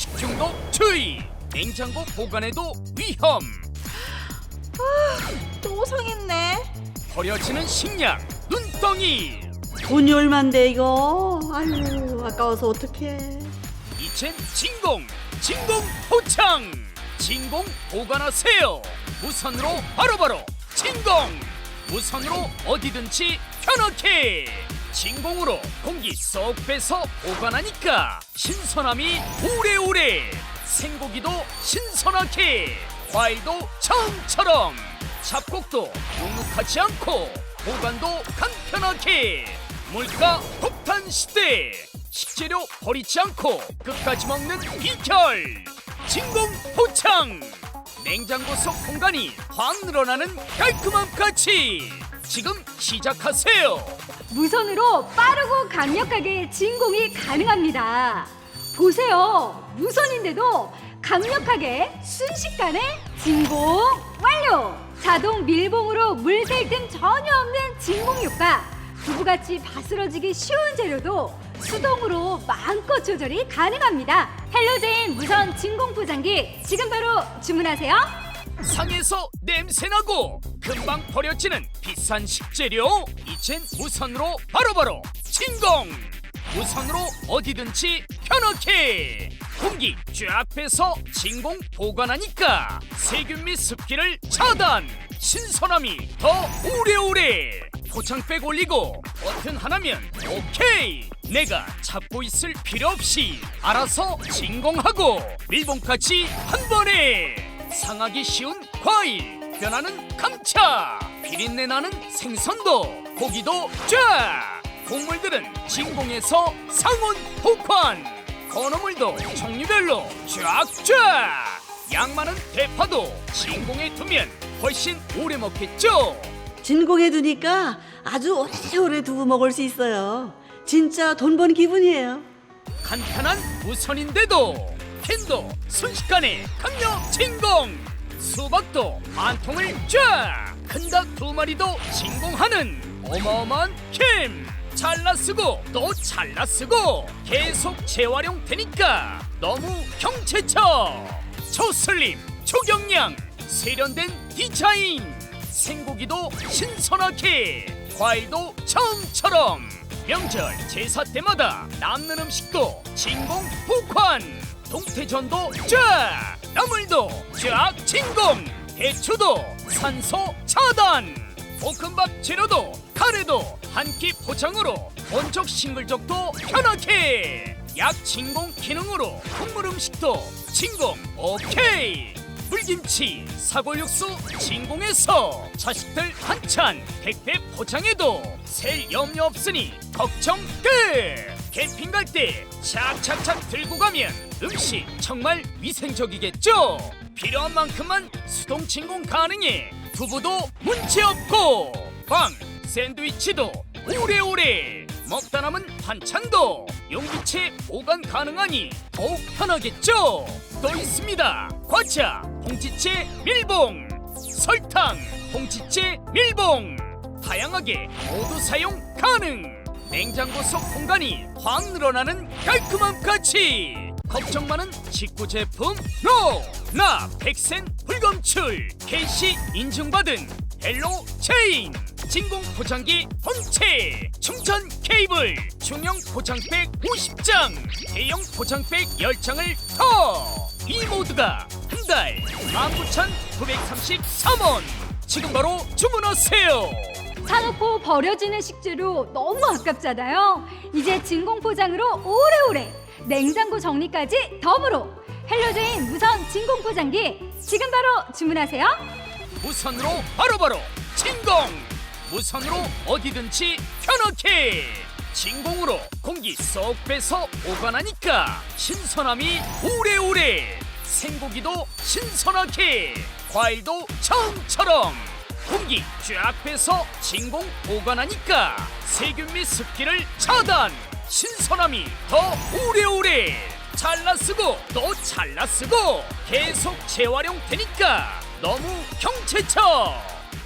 식중독 주의 냉장고 보관에도 위험. 또 상했네. 버려지는 식량 눈덩이. 돈이 얼만데 이거? 아유 아까워서 어떡해. 이젠 진공 진공 포창. 진공 보관하세요. 무선으로 바로바로 진공. 무선으로 어디든지 편하게 진공으로 공기 쏙 빼서 보관하니까 신선함이 오래오래 생고기도 신선하게 과일도 처음처럼 잡곡도 눅눅하지 않고 보관도 간편하게. 물가 폭탄 시대 식재료 버리지 않고 끝까지 먹는 비결. 진공 포창. 냉장고 속 공간이 확 늘어나는 깔끔함까지. 지금 시작하세요 무선으로 빠르고 강력하게 진공이 가능합니다. 보세요. 무선인데도 강력하게 순식간에 진공 완료! 자동 밀봉으로 물샐 틈 전혀 없는 진공 효과. 두부같이 바스러지기 쉬운 재료도 수동으로 마음껏 조절이 가능합니다. 헬로제인 무선 진공 포장기 지금 바로 주문하세요. 상에서 냄새나고 금방 버려지는 비싼 식재료. 이젠 무선으로 바로바로 진공. 무선으로 어디든지 편하게 공기 쫙 빼서 진공 보관하니까 세균 및 습기를 차단. 신선함이 더 오래오래 포장백 올리고 버튼 하나면 오케이. 내가 잡고 있을 필요 없이 알아서 진공하고 밀봉까지 한 번에 상하기 쉬운 과일 변하는 감차 비린내 나는 생선도 고기도 쫙! 곡물들은 진공에서 상온 복환 건어물도 종류별로 쫙쫙! 양 많은 대파도 진공에 두면 훨씬 오래 먹겠죠? 진공해 두니까 아주 오래오래 두고 먹을 수 있어요. 진짜 돈 번 기분이에요. 간편한 무선인데도 캔도 순식간에 강력 진공. 수박도 만 통을 쫙 큰 닭 두 마리도 진공하는 어마어마한 캠 잘라 쓰고 또 잘라 쓰고 계속 재활용 되니까 너무 경채쳐! 초슬림 초경량 세련된 디자인! 생고기도 신선하게! 과일도 처음처럼! 명절 제사 때마다 남는 음식도 진공 보관 동태전도 쫙 나물도 쫙 진공 대추도 산소 차단 볶음밥 재료도 카레도 한 끼 포장으로 온적 싱글적도 편하게 약 진공 기능으로 국물 음식도 진공 오케이. 물김치 사골육수 진공해서 자식들 한찬 백배 포장해도 셀 염려 없으니 걱정 끝. 캠핑 갈 때 착착착 들고 가면 음식 정말 위생적이겠죠? 필요한 만큼만 수동 진공 가능해. 두부도 문제 없고. 빵 샌드위치도 오래오래. 먹다 남은 반찬도 용기채 보관 가능하니 더욱 편하겠죠? 또 있습니다. 과자 홍지채 밀봉. 설탕 홍지채 밀봉. 다양하게 모두 사용 가능. 냉장고 속 공간이 확 늘어나는 깔끔함까지 걱정 많은 직구 제품 로 나 백센 불검출 KC 인증받은 헬로 체인 진공 포장기 본체 충전 케이블 중형 포장백 50장 대형 포장백 10장을 더! 이 모두가 한 달 19,933원! 지금 바로 주문하세요! 사놓고 버려지는 식재료 너무 아깝잖아요. 이제 진공 포장으로 오래오래 냉장고 정리까지 더불어 헬로제인 무선 진공 포장기 지금 바로 주문하세요. 무선으로 바로바로 진공! 무선으로 어디든지 편하게 진공으로 공기 쏙 빼서 보관하니까 신선함이 오래오래 생고기도 신선하게! 과일도 처음처럼! 공기 쫙 빼서 진공 보관하니까 세균 및 습기를 차단 신선함이 더 오래오래 잘라 쓰고 또 잘라 쓰고 계속 재활용 되니까 너무 경채쳐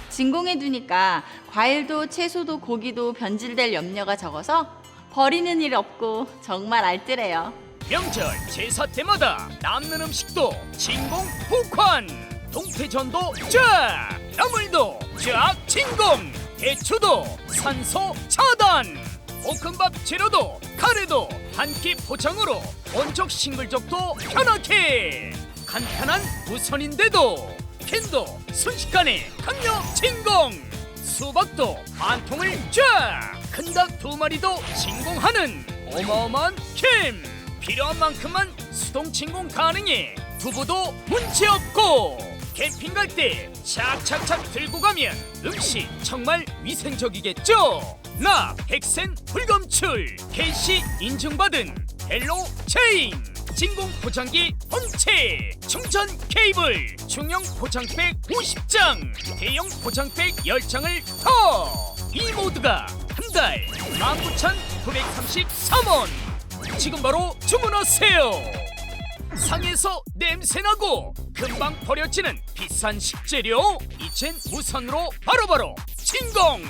진공해 두니까 과일도 채소도 고기도 변질될 염려가 적어서 버리는 일 없고 정말 알뜰해요. 명절 제사 때마다 남는 음식도 진공 복환 동태전도 쫙 나물도 쫙 진공. 대추도 산소 차단 볶음밥 재료도 카레도 한 끼 포장으로 온적 싱글적도 편하게 간편한 무선인데도 캔도 순식간에 강력 진공 수박도 한 통을 쫙! 큰닭 두 마리도 진공하는 어마어마한 캠! 필요한 만큼만 수동 진공 가능해 두부도 문제 없고 캠핑 갈 때 착착착 들고 가면 음식 정말 위생적이겠죠? 나 백센 불검출. KC 인증받은 헬로 체인. 진공 포장기 본체. 충전 케이블. 중형 포장백 50장. 대형 포장백 10장을 더! 이 모두가 한 달 19,933원. 지금 바로 주문하세요. 상에서 냄새나고 금방 버려지는 비싼 식재료. 이젠 무선으로 바로바로 진공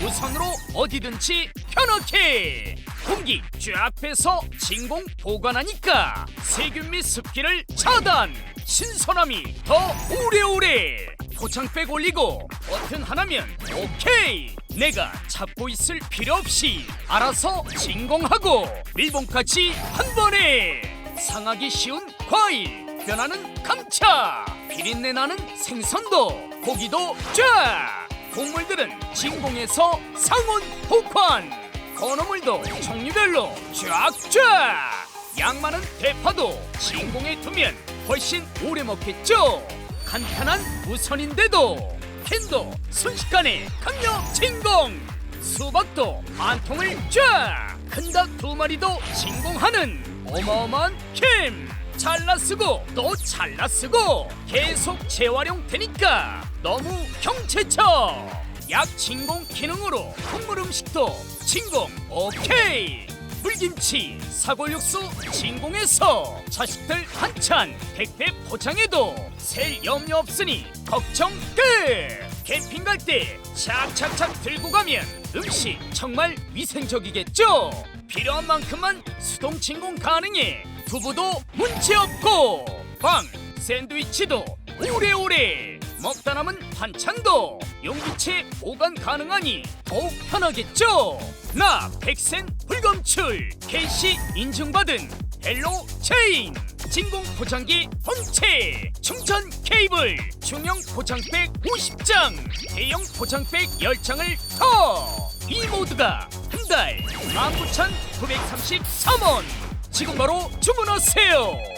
무선으로 어디든지 편하게 공기 쫙 빼서 진공 보관하니까 세균 및 습기를 차단. 신선함이 더 오래오래 포장백 올리고 버튼 하나면 오케이. 내가 잡고 있을 필요 없이 알아서 진공하고 밀봉까지 한 번에. 상하기 쉬운 과일 변하는 감차 비린내 나는 생선도 고기도 쫙 곡물들은 진공에서 상온 복환 건어물도 종류별로 쫙쫙. 양 많은 대파도 진공에 두면 훨씬 오래 먹겠죠. 간편한 무선인데도 캔도 순식간에 강력 진공. 수박도 한 통을 쫙 큰 닭 두 마리도 진공하는 어마어마한 캠. 잘라 쓰고 또 잘라 쓰고 계속 재활용 되니까 너무 경채쳐 약 진공 기능으로 국물 음식도 진공 오케이. 물김치 사골육수 진공해서 자식들 한찬 택배 포장해도 셀 염려 없으니 걱정 끝. 캠핑 갈 때 착착착 들고 가면 음식 정말 위생적이겠죠? 필요한 만큼만 수동 진공 가능해 두부도 문제 없고. 빵 샌드위치도 오래오래 먹다 남은 반찬도 용기채 보관 가능하니 더욱 편하겠죠? 나 백센 불검출 KC 인증받은 헬로 체인 진공 포장기 본체 충전 케이블 중형 포장백 50장 대형 포장백 10장을 더! 이 모두가 한 달 19,933원! 지금 바로 주문하세요